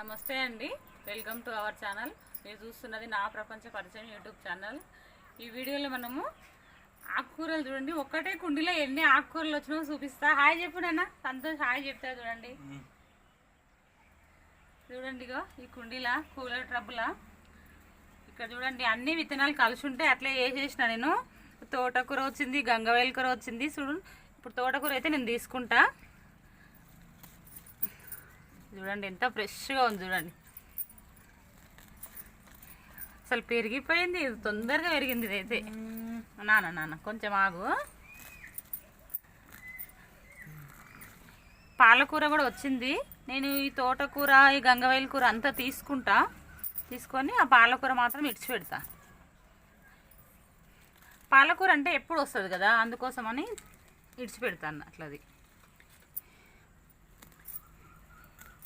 నమస్తే అండి. Welcome to our channel మీరు చూస్తున్నది నా ప్రపంచ పరిచయం యూట్యూబ్ ఛానల్ ఈ వీడియోలో మనము ఆకుకూరలు చూడండి. ఒక్కటే కుండీలో ఎన్ని ఆకుకూరలు వచ్చినాయో చూపిస్తా. హాయ్ చెప్పు నాన్న. సంతోష్ హాయ్ చెప్తా చూడండి. చూడండి ఇగో ఈ కుండీలా కూలర్ ట్రబ్బులా. ఇక్కడ చూడండి అన్ని విత్తనాలు కలిసి ఉంటే అట్లే వేసేసిన నేను. తోటకూర వచ్చింది గంగవేల కూర వచ్చింది. చూడు ఇప్పుడు తోటకూర అయితే నేను తీసుకుంటా. చూడండి ఎంత ఫ్రెష్గా ఉంది చూడండి. అసలు పెరిగిపోయింది ఇది తొందరగా పెరిగింది ఇదైతే. నాన్న నాన్న కొంచెం ఆగు. పాలకూర కూడా వచ్చింది. నేను ఈ తోటకూర ఈ గంగవేల కూర అంతా తీసుకుంటా. తీసుకొని ఆ పాలకూర మాత్రం ఇడిచి పెడతా. పాలకూర అంటే ఎప్పుడు వస్తుంది కదా అందుకోసమని ఇడిచి పెడతాను అట్లది.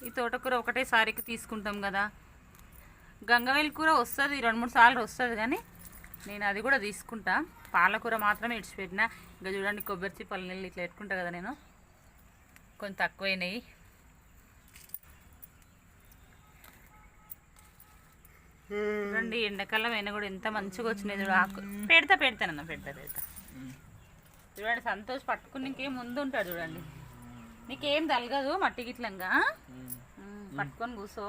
ఈ తోటకూర ఒకటేసారికి తీసుకుంటాం కదా. గంగవేల కూర వస్తుంది రెండు మూడు సార్లు వస్తుంది కానీ నేను అది కూడా తీసుకుంటా. పాలకూర మాత్రమే ఇడిచిపెట్టిన ఇంకా చూడండి కొబ్బరి చిప్పల నీళ్ళు ఇట్లా పెట్టుకుంటా కదా నేను. కొంచెం తక్కువైనాయి. చూడండి ఎండాకాలం అయినా కూడా ఎంత మంచిగా వచ్చినాయి చూడు ఆకు. పెడతా పెడతానన్న పెడతా పెడతా. చూడండి సంతోష్ పట్టుకుని నీకేం ముందు ఉంటాడు చూడండి. నీకేం తలగదు మట్టి గిట్లంగా? పట్టుకొని కూసో?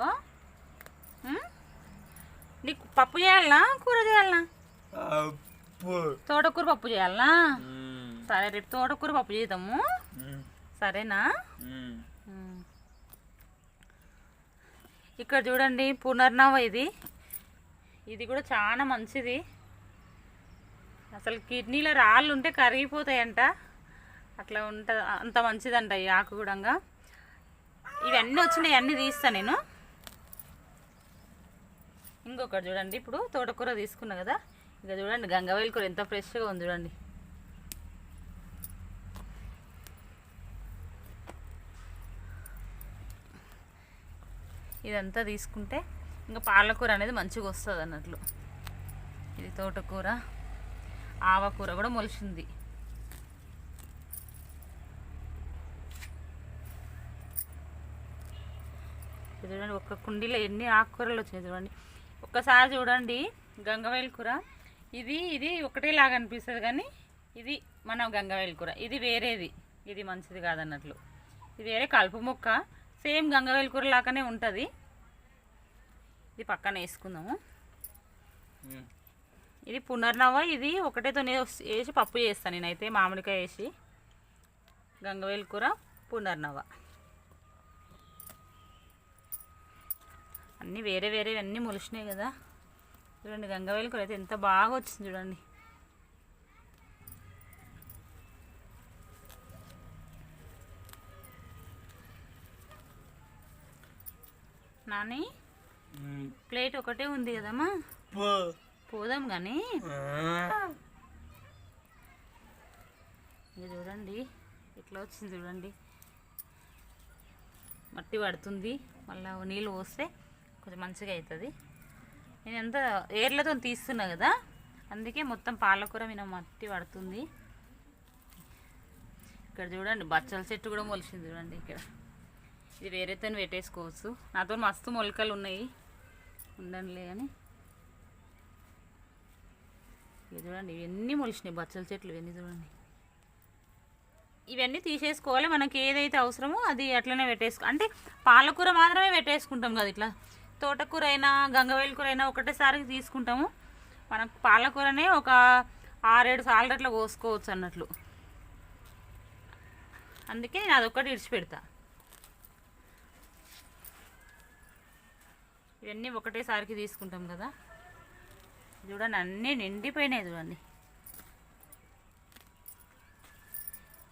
నీకు పప్పు చేయాలనా? కూర చేయాలనా? తోటకూర పప్పు చేయాలనా? సరే రేపు తోటకూర పప్పు చేద్దాము. సరేనా. ఇక్కడ చూడండి పునర్నవ ఇది. ఇది కూడా చాలా మంచిది. అసలు కిడ్నీలో రాళ్ళు ఉంటే కరిగిపోతాయంట. అట్లా ఉంటుంది అంత మంచిదంట ఈ ఆకు కూడా ఇవన్నీ వచ్చినాయి అన్నీ తీస్తా నేను. ఇంకొకటి చూడండి ఇప్పుడు తోటకూర తీసుకున్నా కదా. ఇక చూడండి గంగవేలు కూర ఎంత ఫ్రెష్గా ఉంది చూడండి. ఇదంతా తీసుకుంటే ఇంకా పాలకూర అనేది మంచిగా వస్తుంది అన్నట్లు ఇది తోటకూర. ఆవకూర కూడా మొలిచింది చూడండి ఒక్క కుండీలో ఎన్ని ఆకుకూరలు వచ్చినాయి చూడండి. ఒక్కసారి చూడండి గంగవేల కూర. ఇది ఇది ఒకటేలాగా అనిపిస్తుంది కానీ ఇది మన గంగవేల కూర. ఇది వేరేది. ఇది మంచిది కాదన్నట్లు. ఇది వేరే కలుపు మొక్క. సేమ్ గంగవేల కూర లాగానే ఉంటుంది. ఇది పక్కన వేసుకుందాము. ఇది పునర్నవ ఇది ఒకటేతో వేసి పప్పు చేస్తాను నేనైతే మామిడికాయ వేసి. గంగవేల కూర పునర్నవ అన్నీ వేరే వేరే అన్నీ మొలిచినాయి కదా. చూడండి గంగవేల కూర అయితే ఎంత బాగా వచ్చింది చూడండి. నాని ప్లేట్ ఒకటే ఉంది కదమ్మా. పోదాం కానీ ఇది చూడండి ఇట్లా వచ్చింది చూడండి. మట్టి పడుతుంది మళ్ళీ నీళ్ళు పోస్తే. కొంచెం మంచిగా అవుతుంది. నేను ఎంత ఏర్లతో తీస్తున్నా కదా అందుకే మొత్తం పాలకూర మీద మట్టి పడుతుంది. ఇక్కడ చూడండి బచ్చల చెట్టు కూడా మొలిచింది చూడండి ఇక్కడ. ఇది వేరేతో పెట్టేసుకోవచ్చు. నాతో మస్తు మొలకలు ఉన్నాయి. ఉండండిలే అని. ఇవి చూడండి ఇవన్నీ మొలిచినాయి బచ్చల చెట్లు ఇవన్నీ చూడండి. ఇవన్నీ తీసేసుకోవాలి మనకి ఏదైతే అవసరమో అది అట్లనే పెట్టేసుకో అంటే పాలకూర మాత్రమే పెట్టేసుకుంటాం కదా ఇట్లా. తోటకూర అయినా గంగవేల కూర అయినా ఒకటేసారి తీసుకుంటాము. మనం పాలకూరనే ఒక ఆరేడు సార్లు అట్లా కోసుకోవచ్చు అన్నట్లు. అందుకే నేను అదొక్కటి ఇడిచిపెడతా. ఇవన్నీ ఒకటేసారికి తీసుకుంటాం కదా. చూడండి అన్నీ నిండిపోయినాయి చూడండి.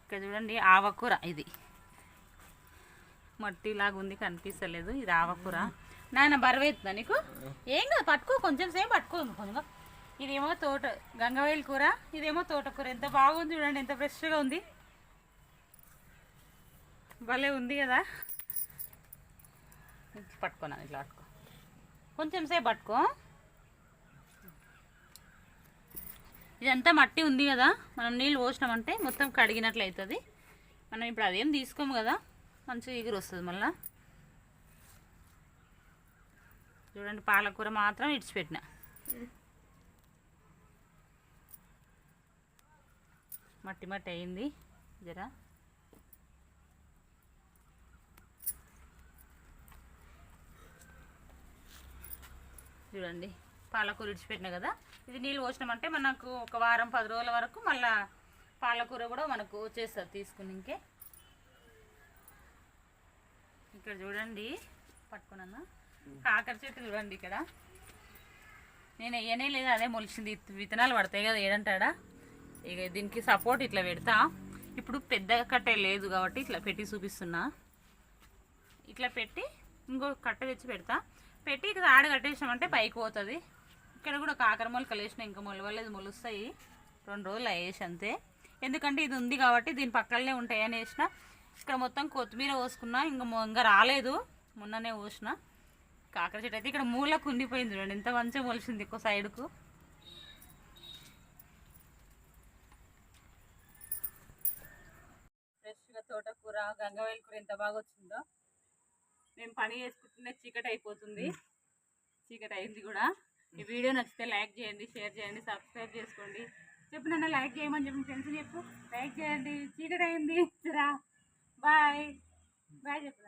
ఇక్కడ చూడండి ఆవకూర ఇది. మట్టిలాగా ఉంది కనిపిస్తలేదు. ఇది ఆవకూర. నాయన బరువెత్తున్నా నీకు? ఏం కాదు పట్టుకో కొంచెం సేపు పట్టుకో. కొంచెం ఇదేమో తోట గంగవేల కూర. ఇదేమో తోటకూర. ఎంత బాగుంది చూడండి ఎంత ఫ్రెష్గా ఉంది. భలే ఉంది కదా. పట్టుకున్నాను ఇట్లా పట్టుకో. కొంచెం సేపు పట్టుకో. ఇదంతా మట్టి ఉంది కదా. మనం నీళ్ళు పోసినామంటే మొత్తం కడిగినట్లు అవుతుంది మనం ఇప్పుడు అదేం తీసుకోము కదా. మంచిగా ఎగురు వస్తుంది మళ్ళా. చూడండి పాలకూర మాత్రం ఇడిచిపెట్టిన. మట్టి మట్టి అయింది జరా. చూడండి పాలకూర ఇడిచిపెట్టిన కదా. ఇది నీళ్ళు పోసినామంటే మనకు ఒక వారం పది రోజుల వరకు మళ్ళీ పాలకూర కూడా మనకు వచ్చేస్తుంది తీసుకుని ఇంకే. ఇక్కడ చూడండి పట్టుకున్నా కాకర చెట్టు చూడండి ఇక్కడ. నేను వేయనే లేదు అదే మొలిచింది. విత్తనాలు పడతాయి కదా ఏడంటాడా? ఇక దీనికి సపోర్ట్ ఇట్లా పెడతా. ఇప్పుడు పెద్ద కట్టే లేదు కాబట్టి ఇట్లా పెట్టి చూపిస్తున్నా. ఇట్లా పెట్టి ఇంకో కట్ట తెచ్చి పెడతా. పెట్టి ఇక్కడ ఆడ కట్టేసామంటే పైకి పోతుంది. ఇక్కడ కూడా కాకర మొలకలు వేసిన ఇంకా మొలవలేదు మొలుస్తాయి. రెండు రోజులు అయ్యేసి అంతే. ఎందుకంటే ఇది ఉంది కాబట్టి దీని పక్కనే ఉంటాయని వేసిన ఇక్కడ మొత్తం కొత్తిమీర పోసుకున్నా ఇంకా ఇంకా రాలేదు. మొన్ననే పోసిన. కాకర చెట్టు అయితే ఇక్కడ మూలకు ఉండిపోయింది చూడండి. ఎంత మంచిగా మొలిసింది ఒక సైడ్కు. ఫ్రెష్గా తోటకూర గంగవేల కూర ఎంత బాగా వచ్చిందో. మేము పని చేసుకుంటున్న చీకటి అయిపోతుంది. చీకటి అయింది కూడా. ఈ వీడియో నచ్చితే లైక్ చేయండి షేర్ చేయండి సబ్స్క్రైబ్ చేసుకోండి. చెప్పు నన్ను లైక్ చేయమని చెప్పి. ఫ్రెండ్స్ చెప్పు. లైక్ చేయండి. చీకటి అయింది. రా. బాయ్. బాయ్ చెప్పు